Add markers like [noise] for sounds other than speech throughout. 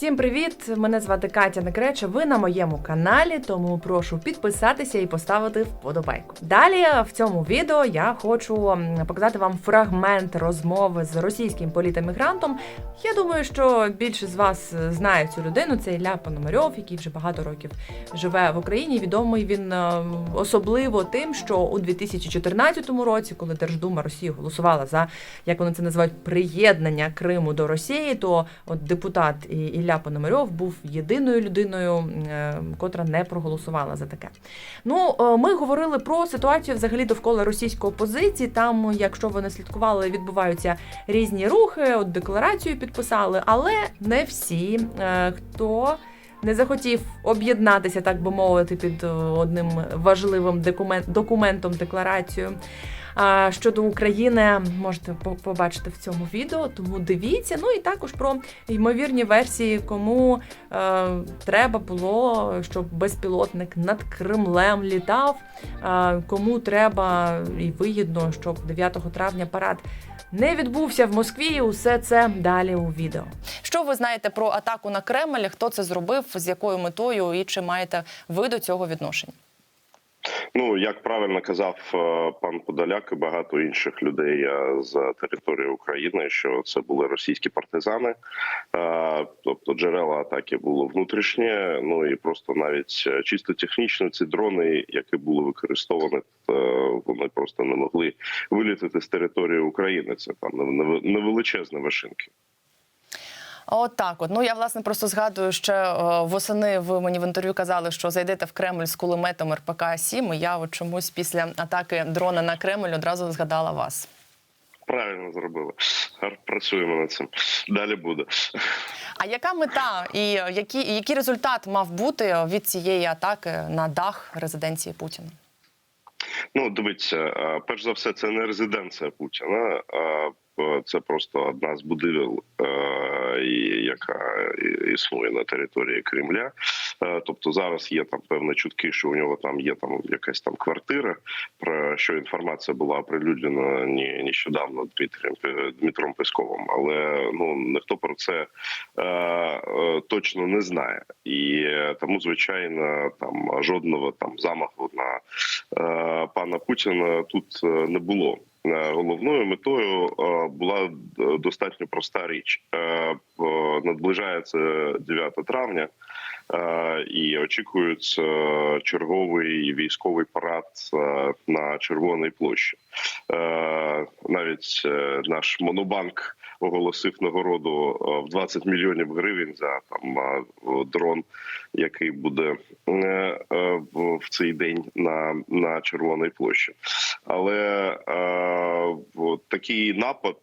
Всім привіт! Мене звати Катя Некреча. Ви на моєму каналі, тому прошу підписатися і поставити вподобайку. Далі в цьому відео я хочу показати вам фрагмент розмови з російським політемігрантом. Я думаю, що більше з вас знає цю людину. Це Ілля Пономарьов, який вже багато років живе в Україні. Відомий він е, особливо тим, що у 2014 році, коли Держдума Росії голосувала за як вони це називають приєднання Криму до Росії, то от депутат І- Ілля Пономарьов був єдиною людиною, е, котра не проголосувала за таке. Ну, е, ми говорили про ситуацію взагалі довкола російської опозиції. Там, якщо ви не слідкували, відбуваються різні рухи. От декларацію підписали, але не всі, е, хто. Не захотів об'єднатися, так би мовити, під одним важливим документом, декларацією щодо України, можете побачити в цьому відео, тому дивіться. Ну і також про ймовірні версії, кому е, треба було, щоб безпілотник над Кремлем літав, е, кому треба і вигідно, щоб 9 травня парад не відбувся в Москві. Усе це далі у відео. Що ви знаєте про атаку на Кремль? Хто це зробив, з якою метою, і чи маєте ви до цього відношення? Ну як правильно казав е, пан Подоляк і багато інших людей е, з території України, що це були російські партизани, Е, тобто джерела атаки було внутрішнє. Ну і просто навіть чисто технічно ці дрони, які були використовані, вони просто не могли вилітати з території України. Це там невеличезні вишинки. От так, от ну я власне просто згадую, ще е, восени ви мені в інтерв'ю казали, що зайдете в Кремль з кулеметом РПК 7 І я от чомусь після атаки дрона на Кремль одразу згадала вас. Правильно зробили. Працюємо над цим. Далі буде. А яка мета і який, який результат мав бути від цієї атаки на дах резиденції Путіна? Ну, дивіться, е, перш за все, це не резиденція Путіна. Е, Це просто одна з будівель, е, яка існує на території Кремля. Е, Тобто зараз є там певні чутки, що у нього там є там якась там квартира, про що інформація була оприлюднена нещодавно Дмитрієм Пе- Дмитром Песковим, але ну ніхто про це точно не знає, і тому звичайно там жодного там замаху на пана Путіна тут не було. Е, Головною метою е, була е, достатньо проста річ. Наближається 9 травня, і очікується черговий військовий парад на Червоній площі. Навіть наш монобанк оголосив нагороду в 20 мільйонів гривень за там дрон, який буде е, е, в цей день на, на Червоній площі. Але е, такий напад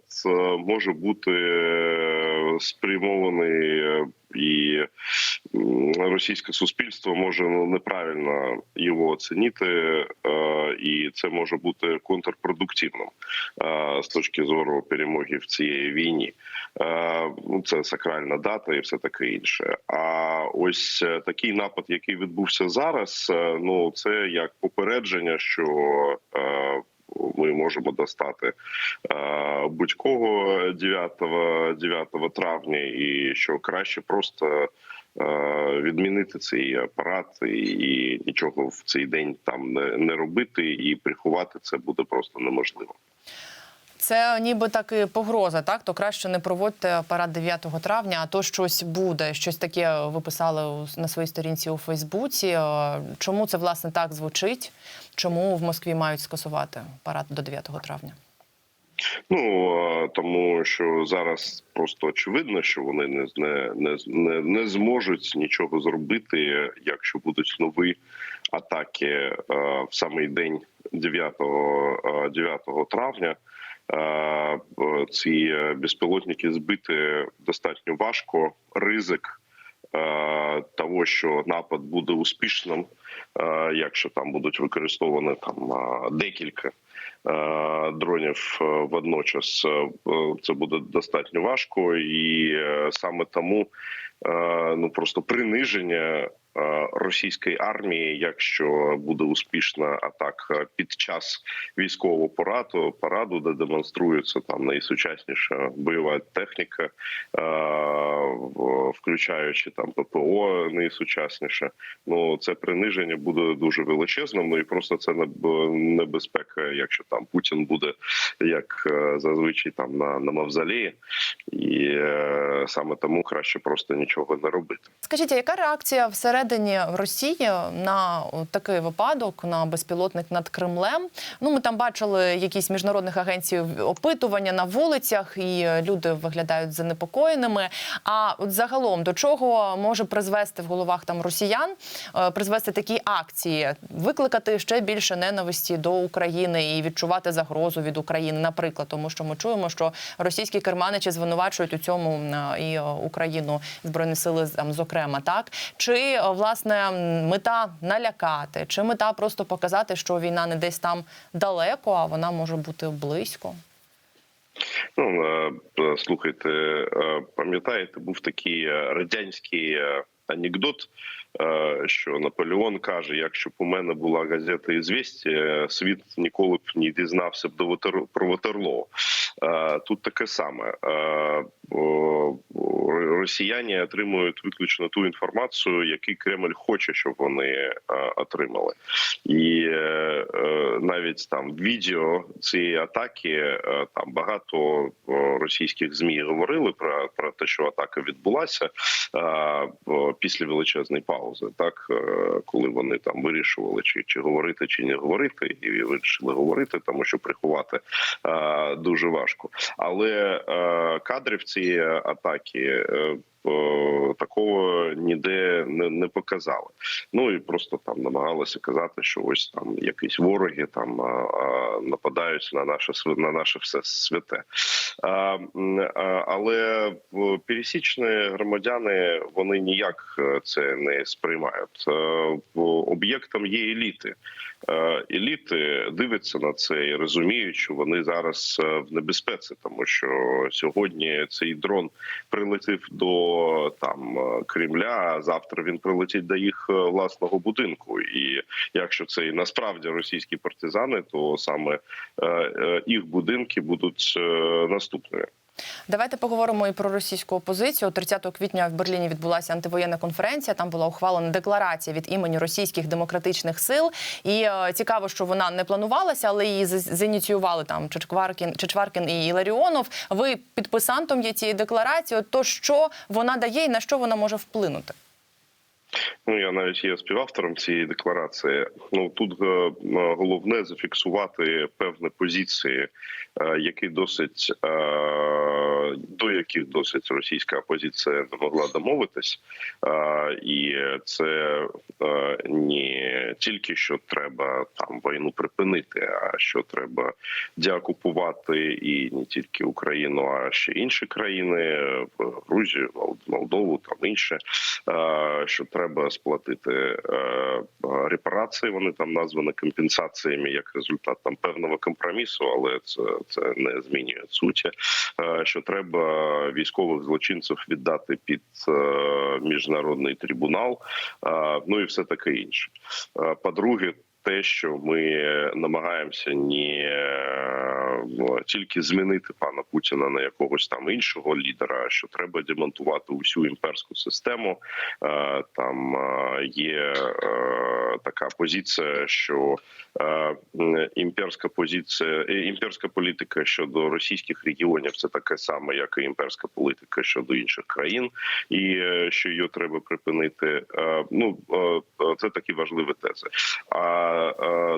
може бути спрямований. І російське суспільство може ну, неправильно його оцінити, і це може бути контрпродуктивним з точки зору перемоги в цій війні. Ну це сакральна дата і все таке інше. А ось такий напад, який відбувся зараз, е, ну це як попередження, що е, ми можемо достати е, будь-кого 9, 9 травня, і що краще просто відмінити цей апарат і, і нічого в цей день там не, не робити, і приховати це буде просто неможливо. Це ніби так і погроза, так? То краще не проводьте парад 9 травня, а то щось буде. Щось таке ви писали на своїй сторінці у Фейсбуці. Е, Чому це власне так звучить? Чому в Москві мають скасувати парад до 9 травня? Ну е, тому що зараз просто очевидно, що вони не не, не, не, зможуть нічого зробити, якщо будуть нові атаки е, в самий день 9, е, 9 травня. Е, Ці е, безпілотники збити достатньо важко. Ризик е, того, що напад буде успішним, якщо там будуть використовані там декілька дронів водночас, це буде достатньо важко, і саме тому ну просто приниження російської армії, якщо буде успішна атака під час військового параду, параду, де демонструється там найсучасніша бойова техніка, е, включаючи там ППО найсучасніше. Ну це приниження буде дуже величезним. Ну і просто це небезпека, якщо там Путін буде як е, зазвичай там на, на мавзолеї, і е, саме тому краще просто нічого не робити. Скажіть, яка реакція всередині в Росії на такий випадок на безпілотник над Кремлем? Ну ми там бачили якісь міжнародних агенцій опитування на вулицях, і е, люди виглядають занепокоєними. А от загалом до чого може призвести в головах там росіян, е, призвести такі акції, викликати ще більше ненависті до України і відчувати загрозу від України, наприклад, тому що ми чуємо, що російські керманичі звинувачують у цьому і е, Україну збройні сили там, зокрема, так чи е, власне мета налякати, чи мета просто показати, що війна не десь там далеко, а вона може бути близько. Ну е, е, слухайте, е, пам'ятаєте, був такий радянський анекдот, що Наполеон каже: якщо б у мене була газета «Ізвістія», світ ніколи б не дізнався б до про Ватерлоо. Тут таке саме. Е, Росіяни отримують виключно ту інформацію, яку Кремль хоче, щоб вони е, отримали. І е, навіть там відео цієї атаки там багато російських змі говорили про, про те, що атака відбулася після величезної паузи, так коли вони там вирішували, чи, чи говорити, чи не говорити, і вирішили говорити, тому що приховати дуже важко. Але е, цієї атаки. е, е, Такого ніде не, не показали. Ну і просто там намагалися казати, що ось там якісь вороги там нападають на наше на наше все святе. Але в- пересічні громадяни вони ніяк е, це не сприймають. Е, Об'єктом є еліти. Е, Еліти дивляться на це і розуміють, що вони зараз е, в небезпеці, тому що сьогодні цей дрон прилетів до там е, Кремля. А завтра він прилетить до їх власного будинку. І якщо це і насправді російські партизани, то саме їх будинки будуть наступними. Давайте поговоримо і про російську опозицію. 30 квітня в Берліні відбулася антивоєнна конференція. Там була ухвалена декларація від імені російських демократичних сил. І е, цікаво, що вона не планувалася, але її зініціювали там Чечваркін, Чечваркін і Іларіонов. Ви підписантом є цієї декларації. То що вона дає і на що вона може вплинути? Ну я навіть є співавтором цієї декларації. Ну тут е, головне зафіксувати певні позиції, е, які досить е, до яких досить російська опозиція не могла домовитись, Е, і це е, не тільки що треба там війну припинити, а що треба деокупувати і не тільки Україну, а ще інші країни, е, Грузію, Молдову, там інше, е, що треба сплатити е, репарації. Вони там названі компенсаціями як результат там певного компромісу, але це, це не змінює суті. Е, Що треба військових злочинців віддати під е, міжнародний трибунал, е, ну і все таке інше. Е, По-друге, те, що ми намагаємося не е, тільки змінити пана Путіна на якогось там іншого лідера, що треба демонтувати усю імперську систему. Е, Там е, є е, така позиція, що е, імперська позиція, е, імперська політика щодо російських регіонів це таке саме, як і імперська політика щодо інших країн, і е, що її треба припинити. Е, Ну е, е, це такі важливі тези. А е,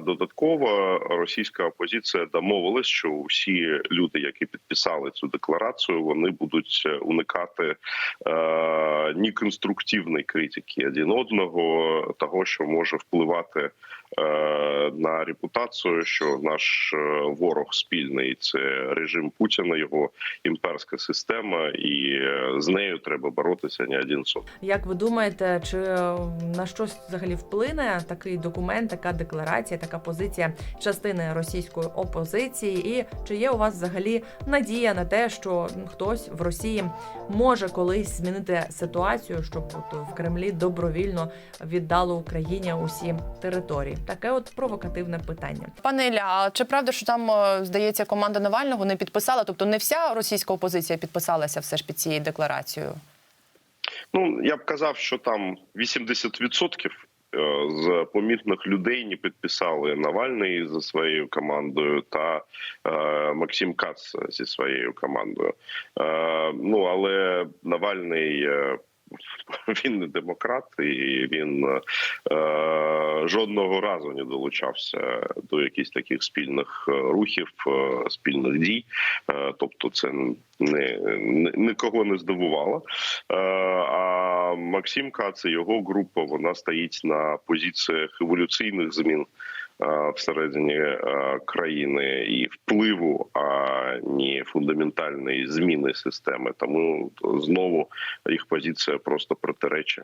додатково російська опозиція домовилась, що усі люди, які підписали цю декларацію, вони будуть е, уникати е, ні конструктивної критики один одного, того, що може впливати е, на репутацію, що наш е, ворог спільний це режим Путіна, його імперська система, і е, з нею треба боротися не один сон. Як ви думаєте, чи на щось взагалі вплине такий документ, така декларація, така позиція частини російської опозиції? І чи є у вас взагалі надія на те, що хтось в Росії може колись змінити ситуацію, щоб от в Кремлі добровільно віддало Україні усі території? Таке от провокативне питання. Пане Ілля, а чи правда, що там е, здається команда Навального не підписала? Тобто не вся російська опозиція підписалася все ж під цією декларацією? Ну я б казав, що там 80% е, з помітних людей не підписали Навальний за своєю командою та е, Максим Кац зі своєю командою. Е, ну але Навальний. [laughs] Він не демократ, і він е, жодного разу не долучався до якихось таких спільних е, рухів, е, спільних дій. Е, тобто, це не, не нікого не здивувало. Е, А Максим Кац його група вона стоїть на позиціях еволюційних змін всередині е, країни і впливу, а не фундаментальної зміни системи. Тому знову їх позиція просто протиречить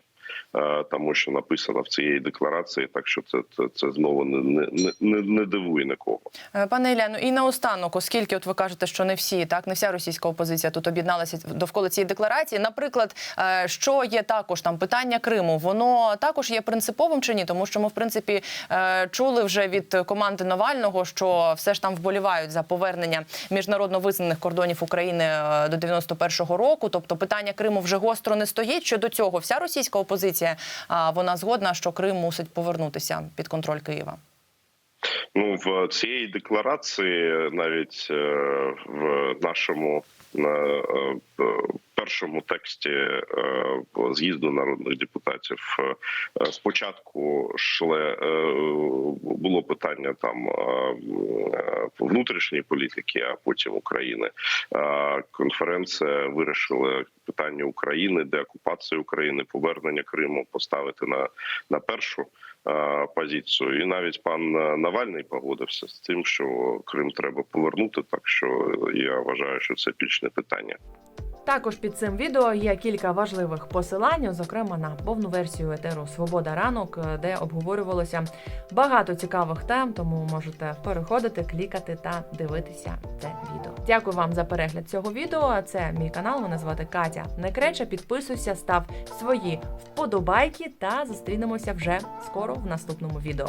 е, тому, що написано в цієї декларації. Так що це, це, це знову не, не, не, не дивує нікого. Е, Пане Ілля, ну і наостанок, оскільки от ви кажете, що не всі, так не вся російська опозиція тут об'єдналася довкола цієї декларації. Наприклад, е, що є також там питання Криму, воно також є принциповим чи ні? Тому що ми, в принципі, е, чули вже від команди Навального, що все ж там вболівають за повернення міжнародно визнаних кордонів України е, до 91-го року. Тобто питання Криму вже гостро не стоїть. Щодо цього, вся російська опозиція а, вона згодна, що Крим мусить повернутися під контроль Києва. Ну в цієї декларації навіть е, в нашому на е, першому тексті е, з'їзду народних депутатів е, е, спочатку шле було питання там внутрішньої політики, а потім України. Конференція вирішила питання України, деокупації України, повернення Криму поставити на, на першу позицію. І навіть пан Навальний погодився з тим, що Крим треба повернути. Так що я вважаю, що це пічне питання. Також під цим відео є кілька важливих посилань, зокрема на повну версію етеру Свобода ранок, де обговорювалося багато цікавих тем. Тому можете переходити, клікати та дивитися це відео. Дякую вам за перегляд цього відео. Це мій канал. Мене звати Катя Некреча. Підписуйся, став свої вподобайки та зустрінемося вже скоро в наступному відео.